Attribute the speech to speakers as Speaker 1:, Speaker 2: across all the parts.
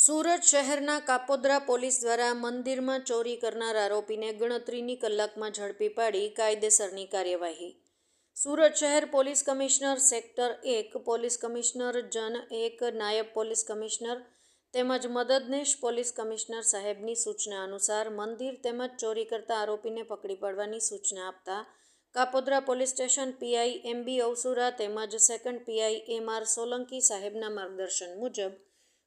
Speaker 1: સુરત શહેરના કાપોદ્રા પોલીસ દ્વારા મંદિરમાં ચોરી કરનાર આરોપીને ગણતરીની કલાકમાં ઝડપી પાડી કાયદેસરની કાર્યવાહી. સુરત શહેર પોલીસ કમિશનર સેક્ટર એક, પોલીસ કમિશનર જન એક, નાયબ પોલીસ કમિશનર તેમજ મદદનીશ પોલીસ કમિશનર સાહેબની સૂચના અનુસાર મંદિર તેમજ ચોરી કરતા આરોપીને પકડી પાડવાની સૂચના આપતા Kapodra police station PI MB Avasura તેમજ second PI M R Solanki સાહેબના માર્ગદર્શન મુજબ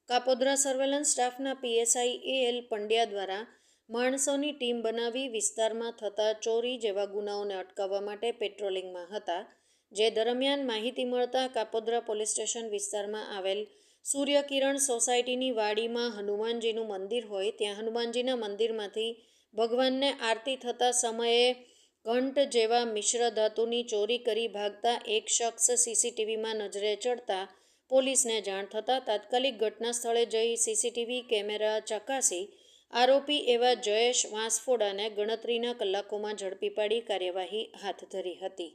Speaker 1: કાપોદ્રા સર્વેલન્સ સ્ટાફના પીએસઆઈ એ એલ પંડ્યા દ્વારા માણસોની ટીમ બનાવી વિસ્તારમાં થતા ચોરી જેવા ગુનાઓને અટકાવવા માટે પેટ્રોલિંગમાં હતા, જે દરમિયાન માહિતી મળતા કાપોદ્રા પોલીસ સ્ટેશન વિસ્તારમાં આવેલ સૂર્યકિરણ સોસાયટીની વાડીમાં હનુમાનજીનું મંદિર હોય, ત્યાં હનુમાનજીના મંદિરમાંથી ભગવાનને આરતી થતા સમયે ઘંટ જેવા મિશ્ર ધાતુની ચોરી કરી ભાગતા એક શખ્સ સીસીટીવીમાં નજરે ચડતા પોલીસને જાણ થતાં તાત્કાલિક ઘટના સ્થળે જઈ સીસીટીવી કેમેરા ચકાસી આરોપી એવા જયેશ વાંસફોડાને ગણતરીના કલાકોમાં ઝડપી પાડી કાર્યવાહી હાથ ધરી હતી.